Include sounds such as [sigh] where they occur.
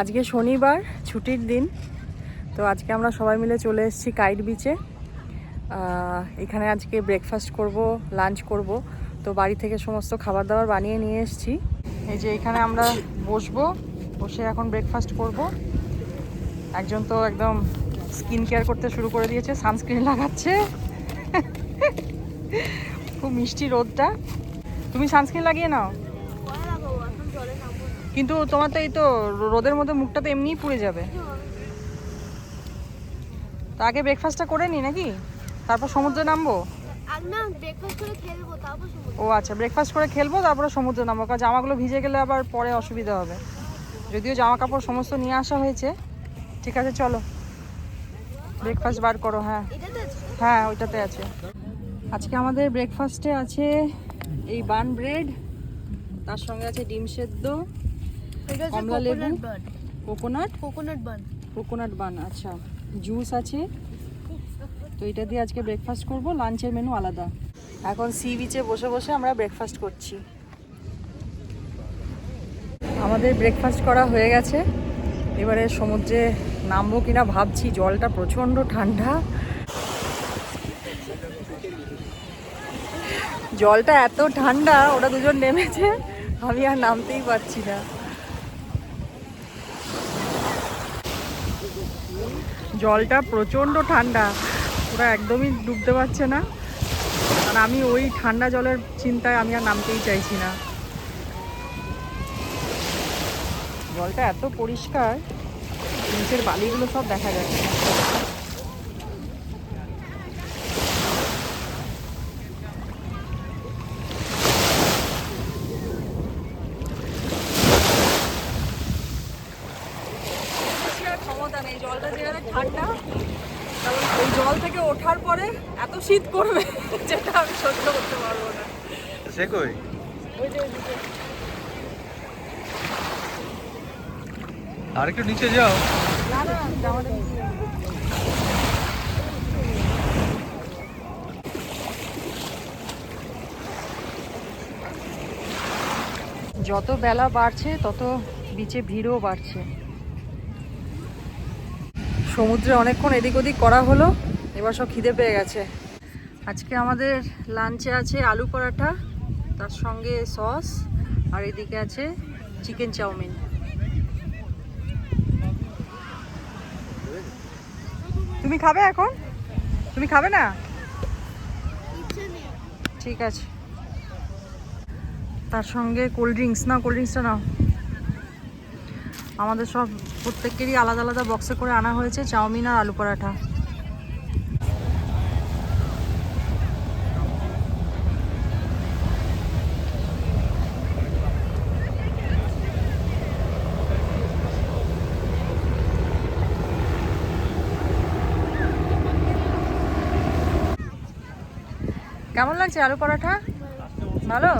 আজকে শনিবার, ছুটির দিন। তো আজকে আমরা সবাই মিলে চলে এসেছি কাইট বিচে। এখানে আজকে ব্রেকফাস্ট করব লাঞ্চ করব। তো বাড়ি থেকে সমস্ত খাবার দাবার বানিয়ে নিয়ে এসেছি। এই যে এখানে আমরা বসবো, বসে এখন ব্রেকফাস্ট করব। একজন তো একদম স্কিন কেয়ার করতে শুরু করে দিয়েছে সানস্ক্রিন লাগাচ্ছে। [laughs] খুব মিষ্টি রোদটা। তুমি সানস্ক্রিন লাগিয়ে নাও। কিন্তু তোমার তো এই তো রোদের মধ্যে মুখটা তো এমনিই পুড়ে যাবে। তা আগে ব্রেকফাস্টটা করে নি নাকি? তারপর সমুদ্রে নামবো? ও আচ্ছা ব্রেকফাস্ট করে খেলব তারপরে সমুদ্রে নামবো কারণ জামাগুলো ভিজে গেলে আবার পরে অসুবিধা হবে। যদিও জামা কাপড় সমস্ত নিয়ে আসা হয়েছে। ঠিক আছে চলো। ব্রেকফাস্ট বার করো হ্যাঁ। হ্যাঁ ওইটাতে আছে। আজকে আমাদের ব্রেকফাস্টে আছে এই বান ব্রেড তার সঙ্গে আছে ডিম সেদ্ধ। কমলা লেবু? Coconut coconut bun coconut bun আচ্ছা। জুস আছে। তো এটা দিয়ে আজকে ব্রেকফাস্ট করব লাঞ্চের মেনু আলাদা। এখন সি বিচে বসে বসে আমরা ব্রেকফাস্ট করছি। আমাদের ব্রেকফাস্ট করা হয়ে গেছে। এবারে সমুদ্রে নামবো কিনা ভাবছি জলটা প্রচণ্ড ঠান্ডা। জলটা এত ঠান্ডা ওরা দুজন নেমেছে আমি আর নামতেই পারছি না। জলটা প্রচণ্ড ঠান্ডা। ওরা একদমই ডুবতে পারছে না। আর আমি ওই ঠান্ডা জলের চিন্তায় আমি আর নামতেই চাইছি না। জলটা এত পরিষ্কার, নিচের বালিগুলো সব দেখা যাচ্ছে। জলটা ঠান্ডা কারণ এই জল থেকে ওঠার পরে এত শীত করবে [laughs] যেটা আমি সহ্য করতে পারব না। সে কই? ওই যে আর একটু নিচে যাও। না না আমাদের নিচে। যত বেলা বাড়ছে তত বিচে ভিড়ও বাড়ছে। সমুদ্রে অনেকক্ষণ এদিক ওদিক করা হলো, এবার সব খিদে পেয়ে গেছে। আজকে আমাদের লাঞ্চে আছে আলু পরাঠা তার সঙ্গে সস আর এদিকে আছে চিকেন চাউমিন। তুমি খাবে এখন? তুমি খাবে না? ঠিক আছে। তার সঙ্গে কোল্ড ড্রিঙ্কস না কোল্ড ড্রিঙ্কসটা নাও। আমাদের সব প্রত্যেকেরই আলাদা আলাদা বক্সে করে আনা হয়েছে, চাউমিন আর আলু পরাঠা। কেমন লাগছে আলু পরাঠা? ভালো?